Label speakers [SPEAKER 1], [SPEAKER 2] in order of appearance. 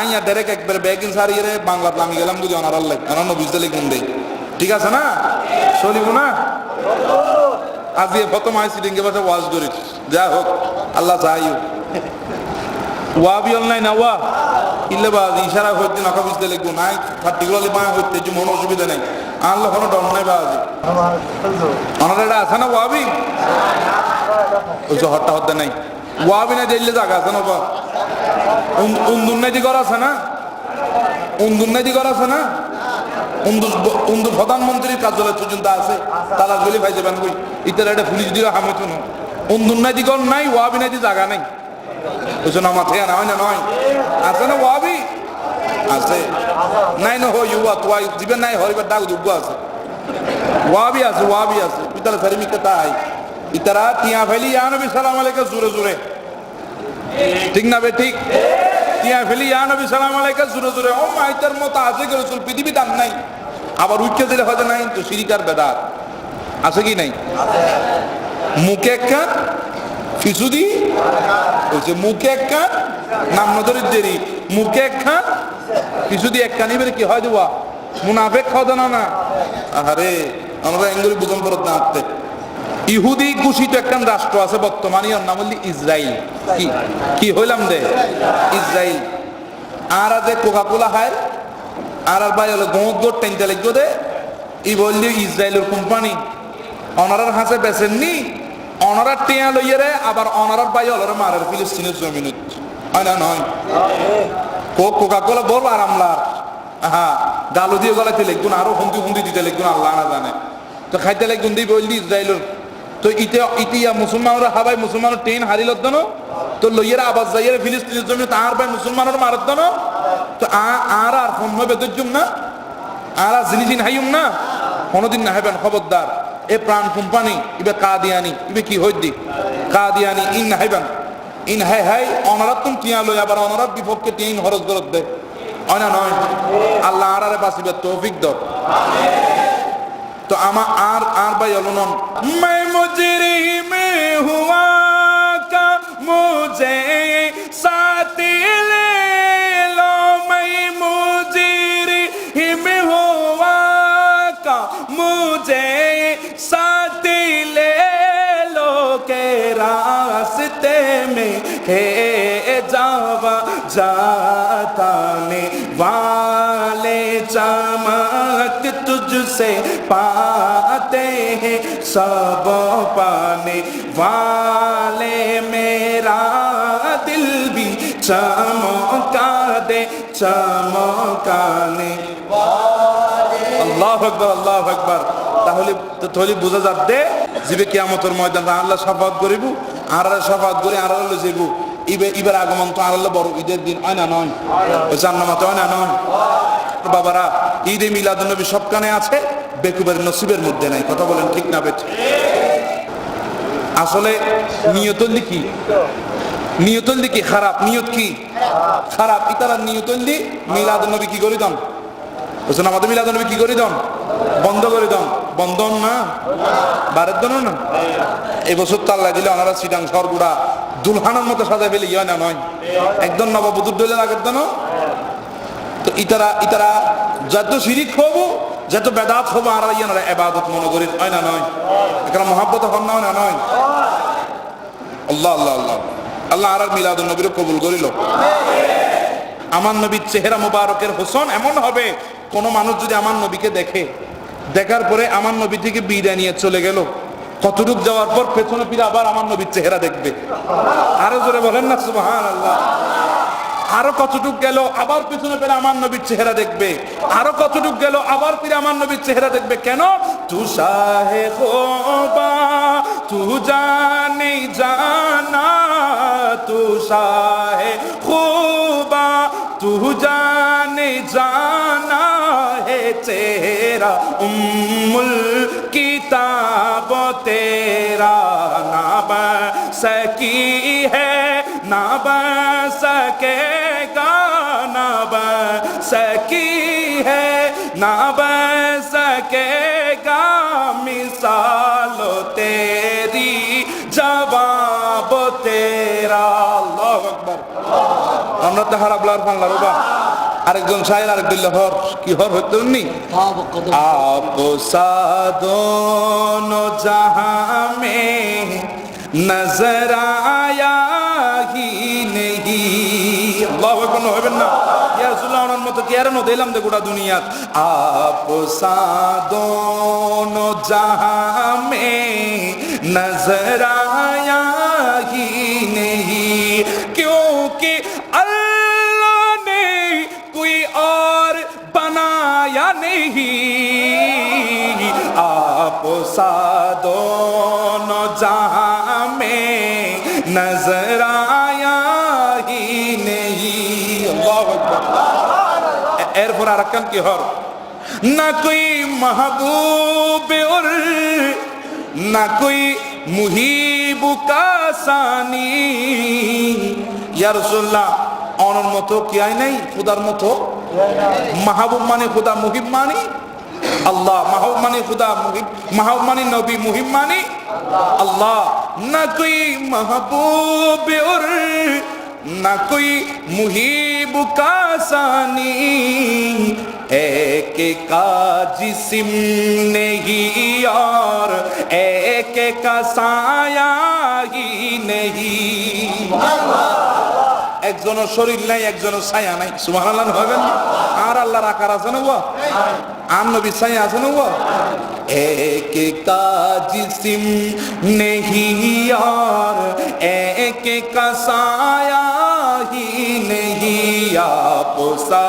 [SPEAKER 1] আইয়া ডাইরেক্ট একবার ব্যাগিন সারিয়ে রে, বাংলার আমি গেলাম বুঝি অনার আল্লাহ। অনার বুঝতে লিখুন দে। ঠিক আছে না? চলিব না? আজি প্রথম আইসি ডিঙ্গে বসে ওয়াজ করি। যা হোক, আল্লাহ চাইও ওয়া বিয়ল নাই না ওয়া? ইল্লে বাজ ইশারা হইতে নকা বুঝতে লিখব। নাই পার্টিকুলারলি মা হইতে যে মনে অসুবিধা নেই। আনলো কোনো ডর নাই বাজি অনার এটা আছে না ওয়াবি? ওই যে হট্টা হতে নাই। ওয়াবি না দিলে জায়গা আছে না বা উন্দুন্নতি করা আছে না? উন্দুন্নতি করা আছে না? উন্দু উন্দু প্রধানমন্ত্রীর কার্যালয় পর্যন্ত আছে তারা গলি ভাই যাবেন কই? ইতার একটা পুলিশ দিও হামে তুনো উন্দুন্নতি কর নাই, ওয়াবি নাইতি জায়গা নাই। বুঝছ না মাথে না হয় না আছে না ওয়াবি? আছে। নাই না হই ইউয়া, তোয়া দিবেন নাই হরিবার ডাক দুগ্গ আছে। ওয়াবি আছে ওয়াবি আছে। ইতারা তাই। ইতারা টিয়া ফেলি, ইয়া নবী, সালাম আলাইকা জোরে জোরে। ঠিক না বে ঠিক? টিয়া ফেলি, ইয়া নবী, সালাম আলাইকা জোরে জোরে ও মা, ইতার মতো আছে করে চল পৃথিবী দান নাই। আবার উচ্চ দিলে হয়তো নাই তো সিরিকার বেদাত? আছে কি নাই? মুখে এক কান ফিসুদি বলছে মুখে এক নাম নজরের দেরি মুখে এক ফিসুদি এক কান। এবারে কি হয় দেওয়া মুনাফেক খাওয়া না না? আরে আমরা এঙ্গুলি বুঝন পরত না ইহুদি ঘোষিত একখান রাষ্ট্র আছে বর্তমানে, ওর ইসরায়েল কি? কি হইলাম দে? ইসরায়েল আর আজ কোকা কোলা খায়। আর আর ভাই হলো গোঁত গোট টেনতে লিখব দে। ই বললি ইসরায়েলের কোম্পানি। অনারার হাসে বেচেননি। অনারার টিয়া লইয়ে রে, আবার অনারার ভাই হলো মারের ফিলিস্তিনের জমিনত। হয় না নয়? কোকা কোলা বড় আরামলার হ্যাঁ ডালু দিয়ে গলাতে লিখব না, আরও হুন্দি হুন্দি দিতে লিখব না, আল্লাহ না জানে। তো খাইতে লিখব দি বললি ইসরায়েলের তো ইতে ইতিয়া মুসলমানরা হাবাই মুসলমানের ট্রেন হারিল দনো? তো লইয়েরা আবাস যাইয়ের ফিলিস্তিনের জমি তার ভাই মুসলমানের মারত দনো? তো আর আর ফোন হবে দর্জুম না? আর আর জিনিস হাইম না? কোনোদিন না হবেন খবরদার। এ প্রাণ কোম্পানি, ইবে কাদিয়ানি, ইবে কি হইদি কাদিয়ানি, ইন না হইবেন। ইন হাই হাই অনারাত তুমি টিয়া লই আবার অনারাত বিপক্ষে টিন হরজ গরত দে। হয় না নয়, আল্লাহ আর আরে বাসিবে তৌফিক দর। তো আমা আর আর ভাই অলনন मैं मुजरी में हुआ का मुझे साथ ले लो मैं मुजरी में हुआ का मुझे साथ ले लो के रास्ते में है जावा जाता ने वाले चमक तुझसे पाते हैं सब पाने वाले मेरा दिल भी चमका दे চমকানে আল্লাহ আকবর আল্লাহ আকবর তাহলে তাহলে বোঝা যাবে জিবে কিয়ামতের ময়দান আল্লাহ সাফাত করিব আর সাফাত করে আর আল্লাহ যাইব ইবে ইবার আগমন তো আর আল্লাহ বড় ঈদের দিন হয় না নয় ওই জান্নাত হয় না নয় বাবারা, ঈদে মিলাদ নবী সবখানে আছে, বেকুবের নসিবের মধ্যে নাই। কথা বলেন ঠিক না বেঠ? আসলে নিয়তল্লি কি? নিয়তল্লি কি খারাপ? নিয়ত কি? খারাপ। ইতারা নবী কি করি দন বুঝছেন আমাদের কি করি দন বন্ধ করে দন বন্ধন না? বারের দন না? এবছর তাল্লা দিলে ওনারা সিটাং সরগুড়া, দুলহানের মতো সাজা ফেলে, ইয়া না নয়। একদম নববধূর দলের আগের দন তো ইতারা ইতারা, যত শিরিক হব, যত বেদাত হব, আর ইয়ানারা এবাদত মনে করি, হয় না নয়? এখানে মহাব্বত হন না নয়? আল্লাহ আল্লাহ আল্লাহ। আল্লাহ আর মিলাদ নবীর কবুল করিল। আমার নবীর চেহারা মুবারকের হোসন এমন হবে, কোন মানুষ যদি আমার নবীকে দেখে, দেখার পরে আমার নবী থেকে বিদায় নিয়ে চলে গেল, কতটুক যাওয়ার পর পেছনে ফিরে আবার আমার নবীর চেহারা দেখবে। আরও জোরে বলেন না সুবহান আল্লাহ আরো কতটুক গেল আবার পিছনে পেরে আমার নবীর চেহারা দেখবে আরো কতটুক গেল আবার ফিরে আমার নবীর চেহারা দেখবে কেন তু শাহে খোবা তু জানে জানা তু শাহে খোবা তু জানে জানা হে চেহারা উম্মুল কিতাব তেরা না বা সকি है ना बन सकेगा ना बन सकी है ना बन सकेगा मिसाल तेरी जवाब तेरा আল্লাহ আকবার আমরা হতে হারাপ লার ফানলা রোবা আরেকজন সাহের আরেকজন হর কি হর হইতে নি आप सादों जहां में नजर आया ही नहीं আল্লাহু আকবার হবেন না ইয়া রাসূলুল্লাহ ওনার মতো কি আর দিলাম দে গোটা দুনিয়াত आप सादों जहां में नजर आया ही नहीं क्योंकि अल्लाह ने कोई और बनाया नहीं आप सादों এরপর আর একখান কি হর? না কই মাহবুবে ওর না কই মুহিবু কাসানি ইয়া রাসূলুল্লাহ, অনর মতো কি আই নাই? খোদার মতো? মাহবুব মানে খোদা, মুহিব মানে? আল্লাহ, মাহবুব মানে খোদা, মুহিব, মাহবুব মানে নবী, মুহিব মানে? আল্লাহ। না কই মাহবুবে ওর না কই মুহিব কাসানি, এক কাজ সিম নেহি আর, এক কাসায়াহি নেহি। একজন শরীর নাই একজন ছায়া নাই, সুবহানাল্লাহ হবেন আর আল্লাহর আকার আছে না ও আর নবী ছায়া আছে না ও एक का जिसम नहीं यार एक का साया ही नहीं आप सा